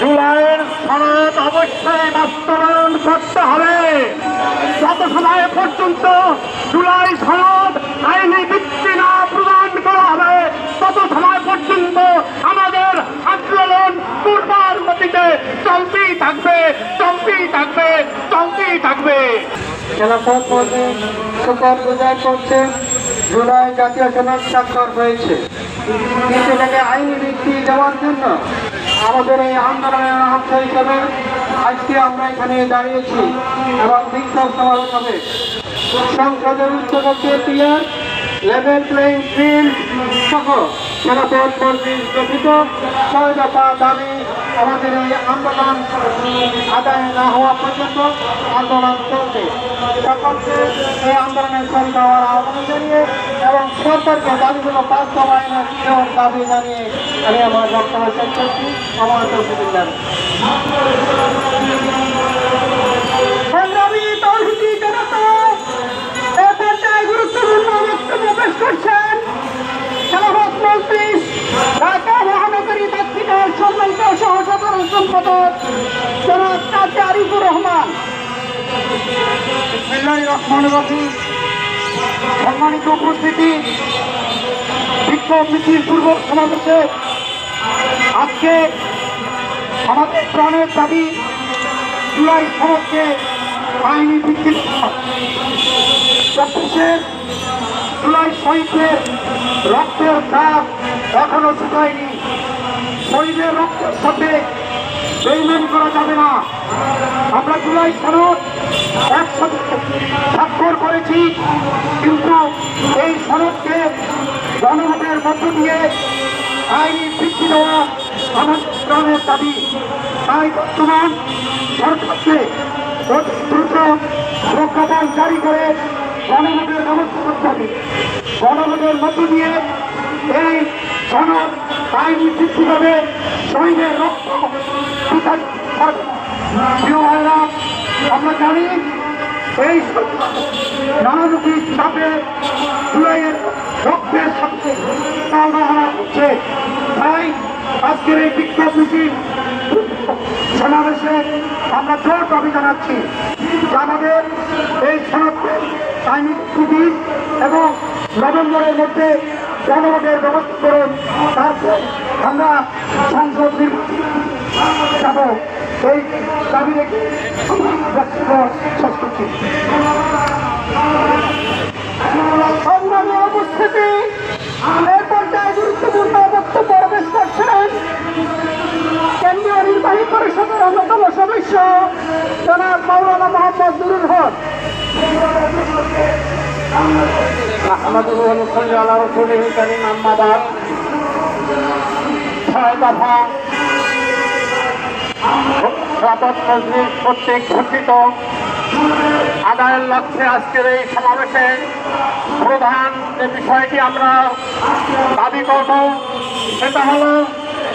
জুলাইয়ের সনদ অবশ্যই বাস্তবায়ন করতে হবে। যত সময় পর্যন্ত জুলাই সনদ আইনি ভিত্তি না প্রদান করা হবে, তত সময় পর্যন্ত আমাদের আন্দোলন পূর্বার গতিতে চলতেই থাকবে চলতেই থাকবে চলতেই থাকবে। খেলাফত শুকর গুজার করছে, জুলাই জাতীয় সনদ স্বাক্ষর হয়েছে। কিন্তু এটাকে আইনি ভিত্তি দেওয়ার জন্য আমাদের এই আন্দোলনের অংশ হিসেবে আজকে আমরা এখানে দাঁড়িয়েছি এবং বিক্ষোভ সমাবেশ হবে। সংসদের উচ্চকক্ষে ক্লিয়ার লেভেল প্লেইং ফিল্ড সহ খেলাফত মসজিদ গঠিত ছয় দফা দাবি আমাদের এই আন্দোলন আদায় না হওয়া পর্যন্ত আন্দোলন চলবে। সকলকে এই আন্দোলনের শরীর হওয়ার আহ্বান জানিয়ে এবং সরকারকে দাবিগুলো বাস্তবায়নের নেওয়ার দাবি জানিয়ে আমি আমার বক্তব্য শেষ করছি। আমার মন্ত্রী ঢাকা মহানগরী দক্ষিণের সম্মানিত সহ সাধারণ সম্পাদক জনাব কাজী আরিফুর রহমান। সম্মানিত উপস্থিতি, বিক্ষোভ মিছিল পূর্ব সমাবেশে আজকে আমাদের প্রাণের দাবি, জুলাই সনদকে আইনি ভিত্তি চব্বিশে জুলাই শহীদদের রক্তের দাগ এখনও শুকায়নি। শহীদের রক্তের সাথে বেইমানি করা যাবে না। আমরা জুলাই সনদ একসাথে স্বাক্ষর করেছি, কিন্তু এই সনদকে জনগণের মধ্য দিয়ে আইনি ভিত্তি দেওয়া আমাদের প্রাণের দাবি। তাই বর্তমান সরকারকে অতি দ্রুত প্রজ্ঞাপন জারি করে গণভোটের ব্যবস্থা করতে হবে গণভোটের মধ্য দিয়ে এই সনদ আইনি ভিত্তিভাবে শহীদের ভাইরা, আমরা জানি এই নানামুখী চাপে জুলাইয়ের রক্তের সাথে তালবাহানা করছে তাই আজকের এই বিক্ষোভ মিছিল, সমাবেশে আমরা জোর দাবি জানাচ্ছি আমাদের এই সনদকে আইনি ছুটি এবং নভেম্বরের মধ্যে জনগণের ব্যবস্থা করুন, তারপর আমরা সংসদ নির্বাচন এই দাবি রেখে বক্তব্য শেষ করছি। উপস্থিতি আহমদুল রসুল আল্লাহ রসুল করিম আম্মাবাদ ছয় দফা শপথ মজলিস কর্তৃক ঘোষিত আদায়ের লক্ষ্যে আজকের এই সমাবেশে প্রধান যে বিষয়টি আমরা দাবি করব, সেটা হলো